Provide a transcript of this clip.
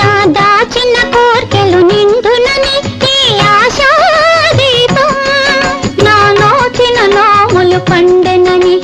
నా దాచిన కోర్కెలు నిండునని ఈ ఆశాదీపం. నా నోచిన నోములు పండెనని